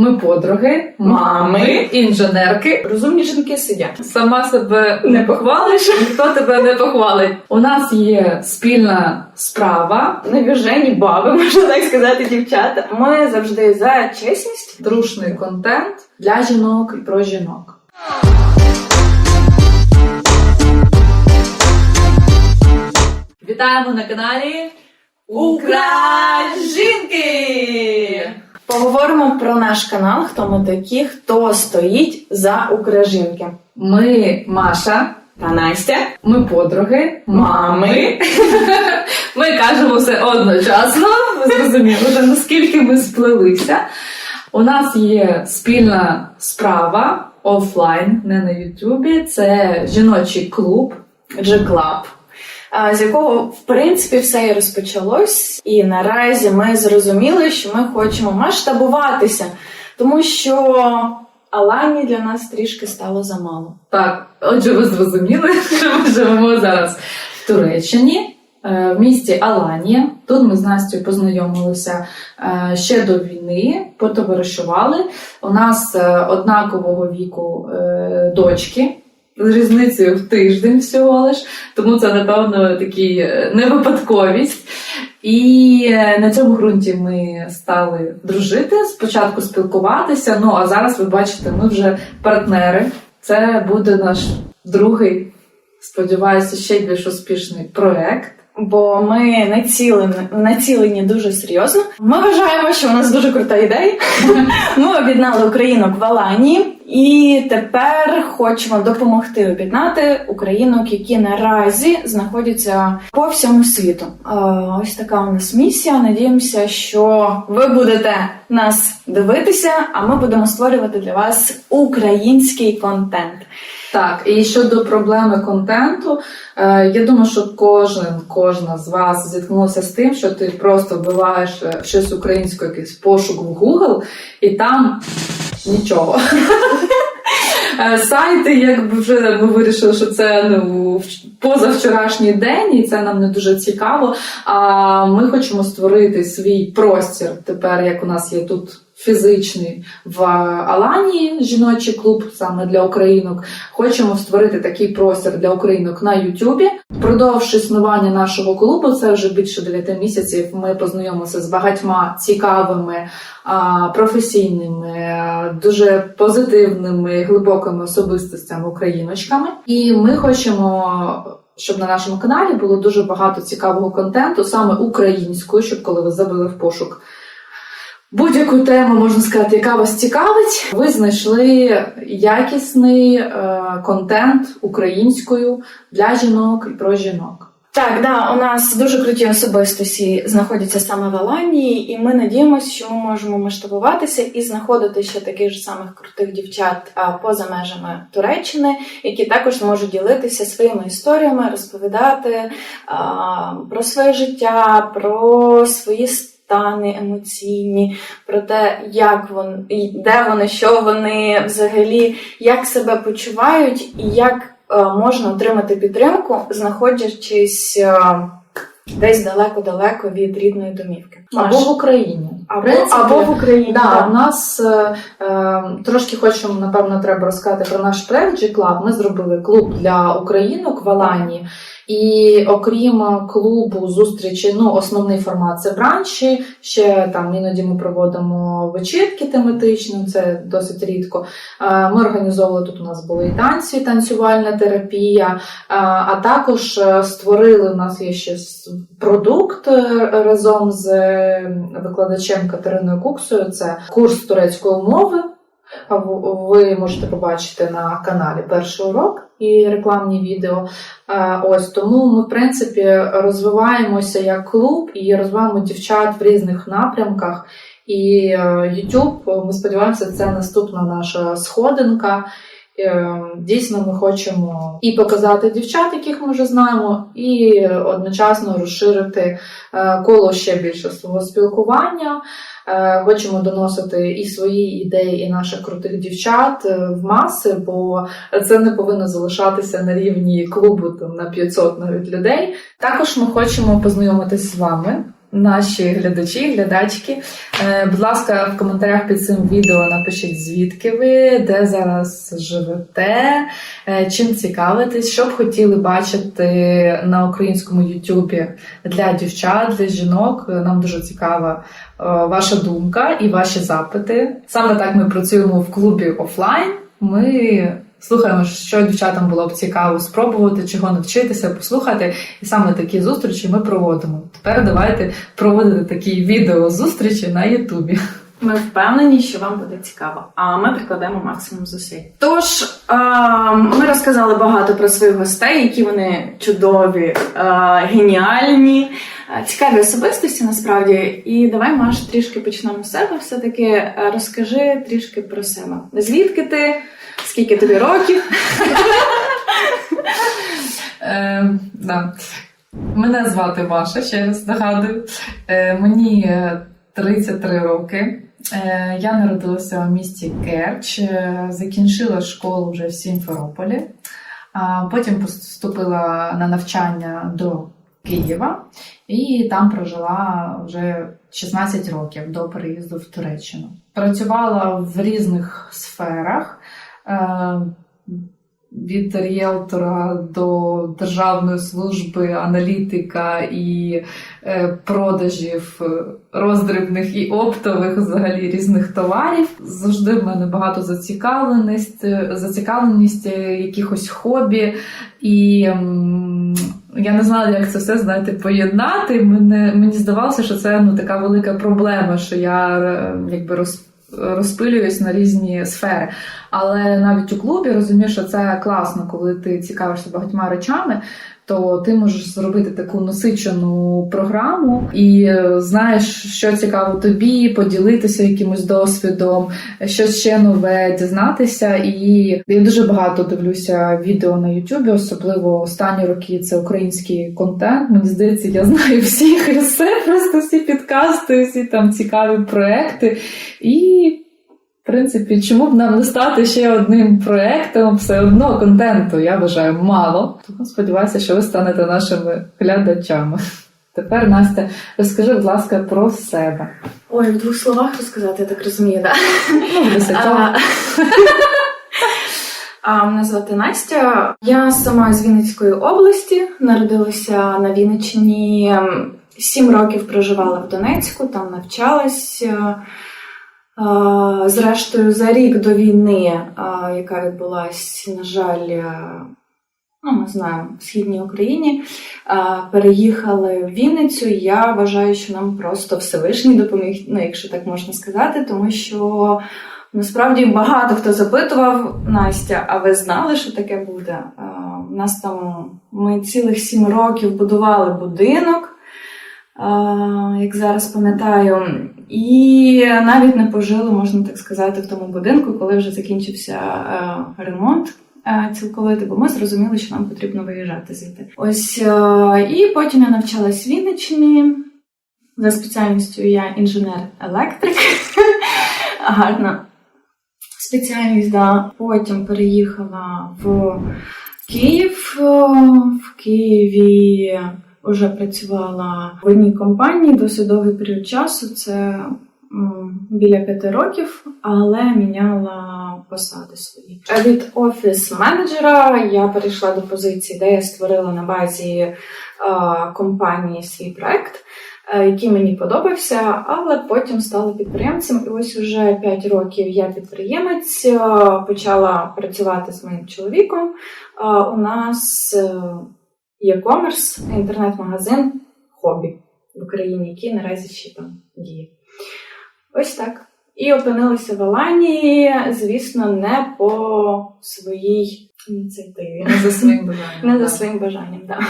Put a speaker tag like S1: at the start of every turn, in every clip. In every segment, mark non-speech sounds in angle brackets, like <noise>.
S1: Ми подруги, мами, інженерки.
S2: Розумні жінки сидять.
S1: Сама себе не похвалиш, ніхто тебе не похвалить. У нас є спільна справа,
S2: Навіжені баби, можна так сказати, дівчата. Ми завжди за чесність.
S1: дружний контент для жінок і про жінок. Вітаємо на каналі Українки!
S2: Поговоримо про наш канал, хто ми такі, хто стоїть за Українки.
S1: Ми Маша,
S2: Та Настя.
S1: ми подруги,
S2: Мами. <laughs>
S1: Ми кажемо все одночасно. Ви зрозуміли, вже наскільки ми сплелися. У нас є спільна справа офлайн, не на Ютубі. Це жіночий клуб.
S2: G-Club, з якого в принципі все і розпочалось. І наразі ми зрозуміли, що ми хочемо масштабуватися, тому що Алані для нас трішки стало замало.
S1: Так, отже, ви зрозуміли, <laughs> що ми живемо зараз в Туреччині. е, В місті Аланія. Тут ми з Настю познайомилися е, ще до війни, потоваришували. У нас е, однакового віку дочки різницею в тиждень всього лиш, тому це, напевно, такий е, не випадковість. І е, на цьому ґрунті ми стали дружити, спочатку спілкуватися. Ну а зараз ви бачите, ми вже партнери. Це буде наш другий, сподіваюся, ще більш успішний проект.
S2: Бо ми націлені, націлені дуже серйозно. Ми вважаємо, що у нас дуже крута ідея. <laughs> Ми об'єднали українок в Аланії, і тепер хочемо допомогти об'єднати українок, які наразі знаходяться по всьому світу. Ось така у нас місія. Надіємося, що ви будете нас дивитися, а ми будемо створювати для вас український контент.
S1: Так, і щодо проблеми контенту, е, я думаю, що кожен, кожна з вас зіткнулася з тим, що ти просто вбиваєш е, щось українською, якийсь пошук в Google, і там нічого. Е, Сайти, якби вже ми вирішили, що це ну, позавчорашній день, і це нам не дуже цікаво. А ми хочемо створити свій простір тепер, як у нас є тут фізичний в Аланії, жіночий клуб саме для українок. Хочемо створити такий простір для українок на Ютубі. Впродовж існування нашого клубу, це вже більше 9 місяців. Ми познайомилися з багатьма цікавими, професійними, дуже позитивними, глибокими особистостями україночками. І ми хочемо. Щоб на нашому каналі було дуже багато цікавого контенту, саме українською, щоб коли ви забили в пошук будь-яку тему, можна сказати, яка вас цікавить, ви знайшли якісний е, контент українською для жінок і про жінок.
S2: Так, да, у нас дуже круті особистості знаходяться саме в Аланії, і ми надіємося, що ми можемо масштабуватися і знаходити ще таких ж самих крутих дівчат поза межами Туреччини, які також можуть ділитися своїми історіями, розповідати а, про своє життя, про свої стани емоційні, про те, як вони, де вони, що вони взагалі, як себе почувають і як е, можна отримати підтримку, знаходячись е, десь далеко-далеко від рідної домівки.
S1: Або в Україні.
S2: або,
S1: В принципі,
S2: або в Україні.
S1: Да,
S2: да.
S1: у нас е, е, трошки хочемо, напевно, треба розказати про наш проект G-Club. Ми зробили клуб для українок в Алані. І окрім клубу зустрічі, ну основний формат це бранчі. Ще там іноді ми проводимо вечірки тематичні, це досить рідко. Е, Ми організовували тут. У нас були і танці, танцювальна терапія. е, А також створили у нас є ще продукт е, разом з е, викладачем Катериною Куксою. Це курс турецької мови. Ви можете побачити на каналі перший урок і рекламні відео. Е, Ось тому ми, в принципі, розвиваємося як клуб і розвиваємо дівчат в різних напрямках. І YouTube, ми сподіваємося, це наступна наша сходинка. Е, Дійсно, ми хочемо і показати дівчат, яких ми вже знаємо, і одночасно розширити е, коло ще більше свого спілкування. Е, Хочемо доносити і свої ідеї, і наших крутих дівчат е, в маси, бо це не повинно залишатися на рівні клубу там, на 500 навіть людей. Також ми хочемо познайомитись з вами, наші глядачі, глядачки. Е, Будь ласка, в коментарях під цим відео напишіть, звідки ви, де зараз живете, е, чим цікавитесь, що б хотіли бачити на українському Ютубі для дівчат, для жінок. Е, Нам дуже цікава ваша думка і ваші запити. Саме так ми працюємо в клубі офлайн. Ми слухаємо, що дівчатам було б цікаво спробувати, чого навчитися, послухати. І саме такі зустрічі ми проводимо. Тепер давайте проводити такі відео зустрічі на Ютубі.
S2: Ми впевнені, що вам буде цікаво, а ми прикладемо максимум зусиль. Тож ми розказали багато про своїх гостей, які вони чудові, геніальні, цікаві особистості насправді. І давай, Маш, трішки почнемо з себе. Все таки розкажи трішки про себе. Звідки ти? Скільки тобі років?
S1: Е. Мене звати Маша, ще раз нагадую. Е, мені е, 33 роки. Е, я народилася у місті Керч, закінчила школу вже в Сімферополі, а потім поступила на навчання до Києва і там прожила вже 16 років до переїзду в Туреччину. Працювала в різних сферах. Е, від ріелтора до державної служби, аналітика і е, продажів е, роздрібних і оптових взагалі різних товарів. Завжди в мене багато зацікавленість, зацікавленість якихось хобі. І я не знала, як це все знаєте, поєднати. Мене, мені здавалося, що це ну, така велика проблема, що я якби роз, розпилююсь на різні сфери. Але навіть у клубі розумієш, що це класно, коли ти цікавишся багатьма речами, то ти можеш зробити таку насичену програму і е, знаєш, що цікаво тобі, поділитися якимось досвідом, щось ще нове дізнатися. І я дуже багато дивлюся відео на Ютубі, особливо останні роки це український контент. Мені здається, я знаю всіх і все, просто всі підкасти, всі там цікаві проекти. І в принципі, чому б нам не стати ще одним проектом? Все одно контенту, я вважаю, мало. Тому сподіваюся, що ви станете нашими глядачами. Тепер, Настя, розкажи, будь ласка, про себе.
S2: Ой, в двох словах розказати, я так розумію, так?
S1: Ну.
S2: А, мене звати Настя. Я сама з Вінницької області, народилася на Вінниччині. ем, Сім років проживала в Донецьку, там навчалась. Зрештою, за рік до війни, яка відбулась, на жаль, е, ну, ми знаємо, в східній Україні, переїхали в Вінницю. Я вважаю, що нам просто Всевишній допоміг, ну, якщо так можна сказати, тому що Насправді багато хто запитував Настя, а ви знали, що таке буде? У нас там ми цілих сім років будували будинок, як зараз пам'ятаю, і навіть не пожили, можна так сказати, в тому будинку, коли вже закінчився е, ремонт. е, Цілковитий, бо ми зрозуміли, що нам потрібно виїжджати звідти. Ось е, і потім я навчалась в Вінниччині. За спеціальністю я інженер-електрик. <laughs> Гарна спеціальність, да. Потім переїхала в Київ. В Києві вже працювала в одній компанії досить довгий період часу. Це біля п'яти років, але міняла посади свої. Від офіс-менеджера я перейшла до позиції, де я створила на базі е, компанії свій проект е, який мені подобався, але потім стала підприємцем. І ось уже 5 років я підприємець, е, почала працювати з моїм чоловіком. У нас комерс, інтернет-магазин хобі в Україні, який наразі ще там діє. Ось так. І опинилася в Аланії, звісно, не по своїй ініціативі.
S1: Не за своїм бажанням.
S2: Не за своїм бажанням, так.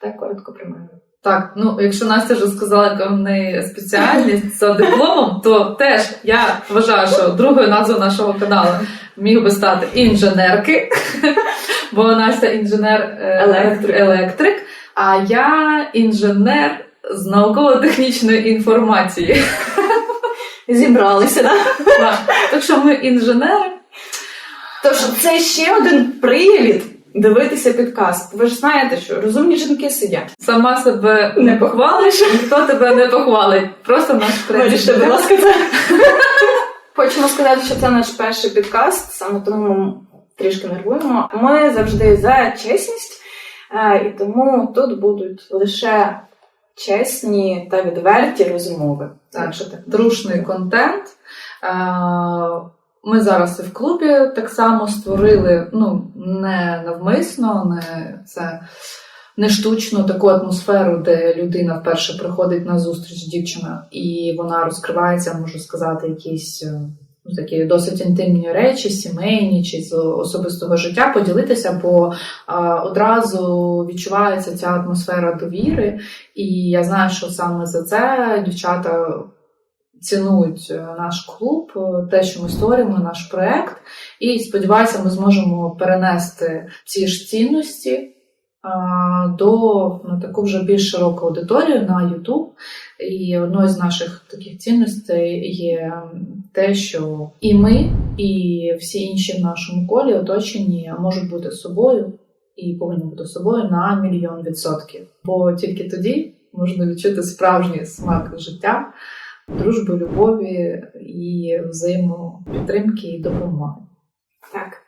S2: Так коротко про мене.
S1: Так, ну якщо Настя вже сказала, яка в неї спеціальність за дипломом, то теж я вважаю, що другою назвою нашого каналу міг би стати інженерки, бо Настя інженер е, а я інженер з науково-технічної інформації.
S2: Зібралися, так?
S1: Так, Так що ми інженери.
S2: Тож це ще один привід дивитися підкаст. Ви ж знаєте, що розумні жінки сидять.
S1: Сама себе
S2: Не похвалиш?
S1: ніхто тебе не похвалить. Просто наш
S2: Виріште, будь ласка, це. Хочемо сказати, що це наш перший підкаст, саме тому трішки нервуємо. Ми завжди за чесність, е, і тому тут будуть лише чесні та відверті розмови.
S1: Так, що так, трушний контент. Е, Ми зараз і в клубі так само створили, ну, не навмисно, не це не штучну таку атмосферу, де людина вперше приходить на зустріч дівчина, і вона розкривається, можу сказати, якісь. Ну, Такі досить інтимні речі, сімейні чи з особистого життя поділитися, бо а, одразу відчувається ця атмосфера довіри, і я знаю, що саме за це дівчата цінують наш клуб, те, що ми створюємо, наш проект. І сподіваюся, ми зможемо перенести ці ж цінності до на таку вже більш широку аудиторію на YouTube. І одною з наших таких цінностей є те, що і ми, і всі інші в нашому колі оточені можуть бути собою і повинні бути собою на мільйон відсотків. Бо тільки тоді можна відчути справжній смак життя, дружби, любові і взаємопідтримки і допомоги.
S2: Так.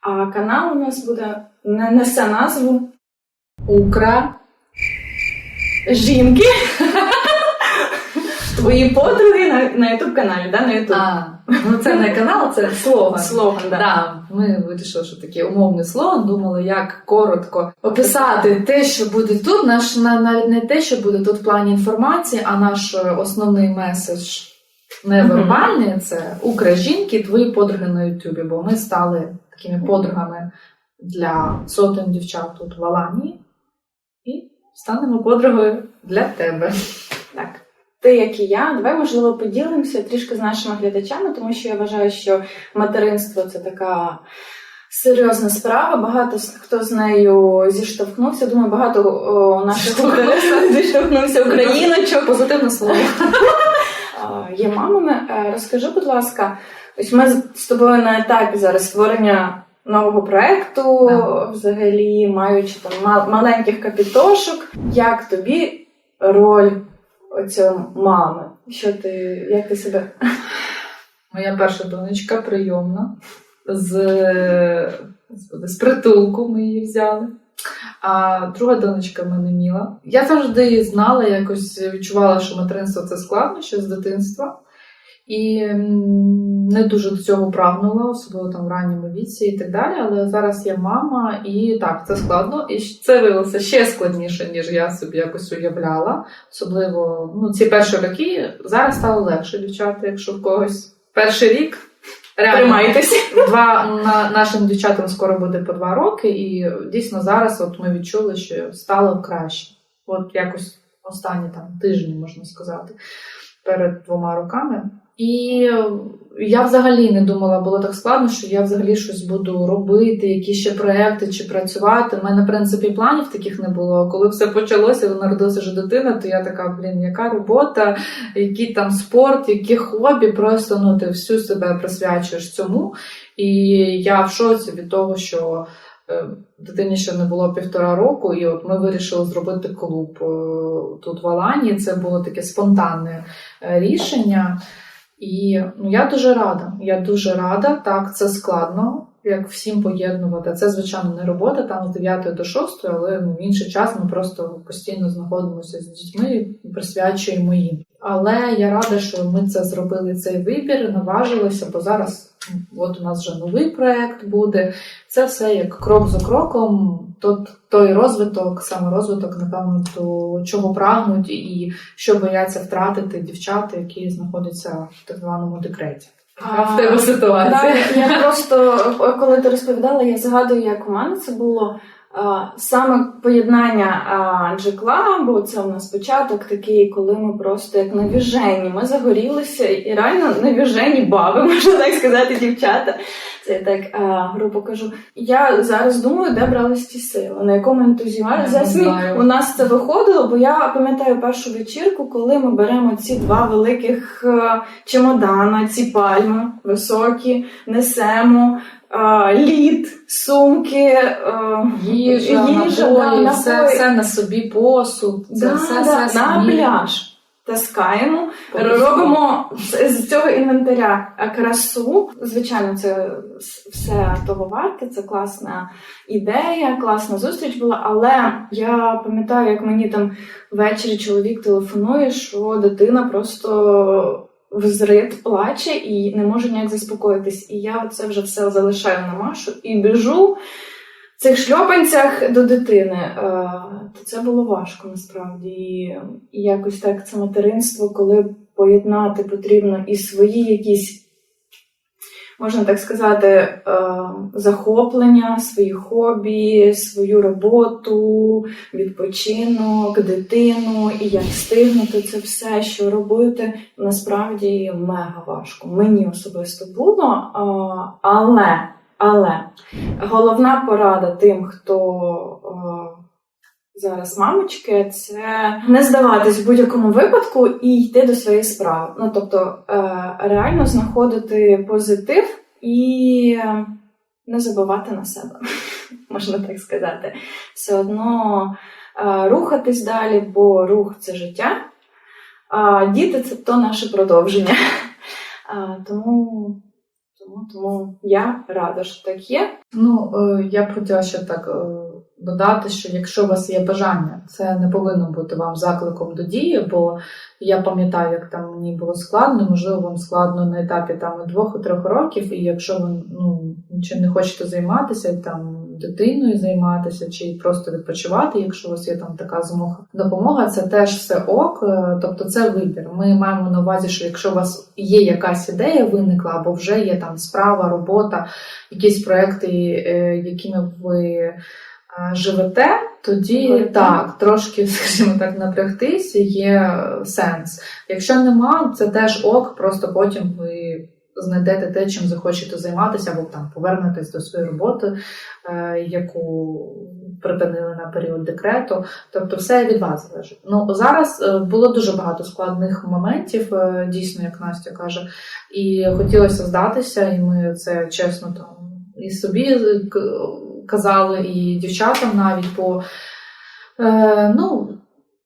S2: А канал у нас буде не несе назву
S1: Укра
S2: Жінки. Твої подруги на, на Ютуб каналі, да? На Ютуб.
S1: А, ну це не канал, це слоган.
S2: Слоган, да.
S1: Да, ми вирішили, що такий умовний слоган, думали, як коротко описати те, що буде тут. Наш навіть не те, що буде тут в плані інформації, а наш е, основний меседж невербальний це Укра жінки, твої подруги на Ютубі. Бо ми стали такими подругами для сотень дівчат тут в Аланії і станемо подругою для тебе.
S2: Ти, як і я, давай, можливо, поділимося трішки з нашими глядачами, тому що я вважаю, що материнство це така серйозна справа. Багато хто з нею зіштовхнувся. Думаю, багато о, наших українців зіштовхнувся україночок.
S1: Позитивне слово.
S2: є мамами. Е, Розкажи, будь ласка, ось ми з- тобою на етапі зараз створення нового проекту, взагалі маючи там мал- маленьких капітошок. Як тобі роль оцього мами? Що ти, як ти себе?
S1: Моя перша донечка прийомна з, з притулку ми її взяли. А друга донечка мене Міла. Я завжди знала, якось відчувала, що материнство це складно ще з дитинства. І не дуже до цього прагнула, особливо там в ранньому віці і так далі. Але зараз я мама, і так, це складно. І це виявилося ще складніше, ніж я собі якось уявляла. Особливо ну, ці перші роки зараз стало легше, дівчата, якщо в когось перший рік. Реально,
S2: Тримайтеся.
S1: два на, нашим дівчатам скоро буде по два роки, і дійсно зараз от ми відчули, що стало краще. От якось останні там тижні, можна сказати, перед двома роками. І я взагалі не думала, було так складно, що я взагалі щось буду робити, які ще проекти чи працювати. У мене, в принципі, планів таких не було. Коли все почалося, народилася вже дитина, то я така, блін, яка робота, який там спорт, які хобі, просто ну ти всю себе присвячуєш цьому. І я в шоці від того, що е, дитині ще не було півтора року, і от ми вирішили зробити клуб е, тут в Алані. Це було таке спонтанне е, рішення. І ну, я дуже рада. Я дуже рада. Так, це складно, як всім поєднувати. Це, звичайно, не робота там з 9 до 6, але ну, в інший час ми просто постійно знаходимося з дітьми і присвячуємо їм. Але я рада, що ми це зробили цей вибір, наважилися, бо зараз от у нас вже новий проект буде. Це все як крок за кроком. Тот, той розвиток, саме розвиток, напевно, до чого прагнуть і що бояться втратити дівчата, які знаходяться в так званому декреті. А в тебе ситуація?
S2: Так, я просто, коли ти розповідала, я згадую, як у мене це було. Саме поєднання джекла, бо це у нас початок такий, коли ми просто як навіжені, ми загорілися і реально навіжені баби, <laughs> можна так сказати, дівчата. Це я так грубо кажу. Я зараз думаю, де брались ті сили, на якому ентузіазмі
S1: знаю.
S2: у нас це виходило, бо я пам'ятаю першу вечірку, коли ми беремо ці два великих е, чемодана, ці пальми високі, несемо. Лід, сумки, е,
S1: Їжа,
S2: Їжа,
S1: напої,
S2: да,
S1: все,
S2: напої.
S1: все на собі, посуд, це
S2: да,
S1: все,
S2: да,
S1: все
S2: на
S1: самі.
S2: пляж. Таскаємо,
S1: Обов'язково.
S2: робимо з з цього інвентаря е, красу. Звичайно, це все того варте. Це класна ідея, класна зустріч була. Але я пам'ятаю, як мені там ввечері чоловік телефонує, що дитина просто взрит плаче і не може ніяк заспокоїтись. І я це вже все залишаю на Машу і біжу в цих шльопанцях до дитини. Е, То це було важко насправді. І якось так це материнство, коли поєднати потрібно і свої якісь. Можна так сказати, е, захоплення, свої хобі, свою роботу, відпочинок, дитину, і як встигнути це все, що робити, насправді мега важко. Мені особисто було, але, але головна порада тим, хто е, зараз мамочки, це не здаватись в будь-якому випадку і йти до своєї справи. Ну тобто е, реально знаходити позитив і е, не забувати на себе, <laughs> можна так сказати. Все одно е, рухатись далі, бо рух це життя, а діти це то наше продовження. <laughs> Тому, тому, тому я рада, що так є.
S1: Ну, е, я б хотіла ще так е, додати, що якщо у вас є бажання, це не повинно бути вам закликом до дії, бо я пам'ятаю, як там мені було складно, можливо, вам складно на етапі там двох-трьох років, і якщо ви ну, нічим не хочете займатися, там дитиною займатися чи просто відпочивати, якщо у вас є там така змога. Допомога це теж все ок, тобто це вибір. Ми маємо на увазі, що якщо у вас є якась ідея виникла, або вже є там справа, робота, якісь проекти, е, якими ви живете, тоді
S2: Живете.
S1: так, трошки, <laughs> скажімо так, напрягтись є сенс. Якщо нема, це теж ок, просто потім ви знайдете те, чим захочете займатися, або там повернетесь до своєї роботи, е, яку припинили на період декрету. Тобто все від вас залежить. Ну зараз е, було дуже багато складних моментів, е, дійсно, як Настя каже, і хотілося здатися, і ми це чесно там і собі казали, і дівчатам навіть, бо е, ну.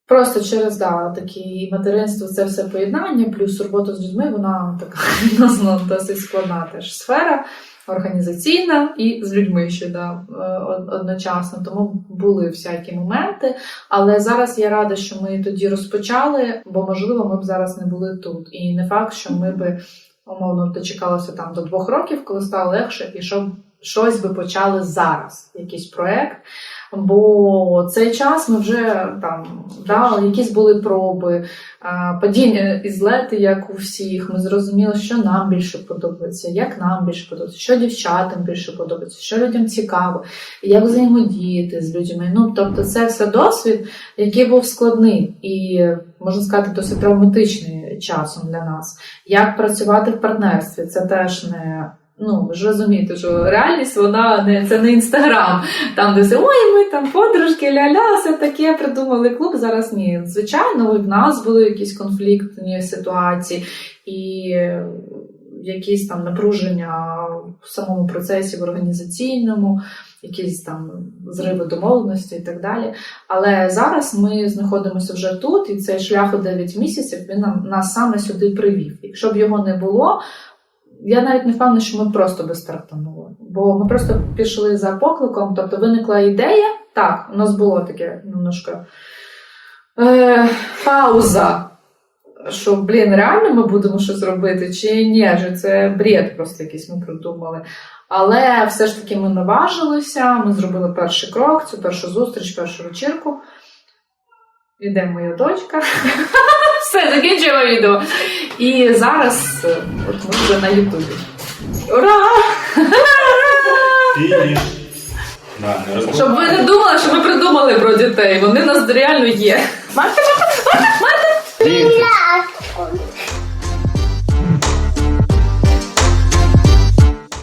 S1: Просто через да, такі материнство, це все поєднання, плюс робота з людьми, вона така <laughs> відносно досить складна теж сфера, організаційна і з людьми ще да, е, одночасно. Тому були всякі моменти. Але зараз я рада, що ми тоді розпочали, бо можливо ми б зараз не були тут. І не факт, що ми би умовно дочекалися там до двох років, коли стало легше, і щоб щось би почали зараз, якийсь проект. Бо цей час ми вже там да, якісь були проби, падіння і злети, як у всіх. Ми зрозуміли, що нам більше подобається, як нам більше подобається, що дівчатам більше подобається, що людям цікаво, як взаємодіяти з людьми. Ну тобто, це все досвід, який був складний і можна сказати, досить травматичний часом для нас. Як працювати в партнерстві, це теж не. Ну, ви ж розумієте, що реальність вона не це не інстаграм, там де все, ой, ми там подружки, ля-ля, все таке придумали клуб. Зараз ні. Звичайно, в нас були якісь конфліктні ситуації і е, якісь там напруження в самому процесі, в організаційному, якісь там зриви домовленості і так далі. Але зараз ми знаходимося вже тут, і цей шлях у 9 місяців він нас саме сюди привів. Якщо б його не було. Я навіть не впевнена, що ми просто би стартанули. Бо ми просто пішли за покликом, тобто виникла ідея. Так, у нас було таке немножко е, пауза. Що, блін, реально ми будемо щось робити, чи ні, що це бред просто якийсь ми придумали. Але все ж таки ми наважилися, ми зробили перший крок, цю першу зустріч, першу вечірку. Іде моя дочка. Все, закінчуємо відео. І зараз е, от ми вже на Ютубі. Ура!
S3: Фініш. Да, не розбив-
S1: Щоб ви не думали, що ми придумали про дітей. Вони в нас реально є.
S2: Марка,
S3: Фініш.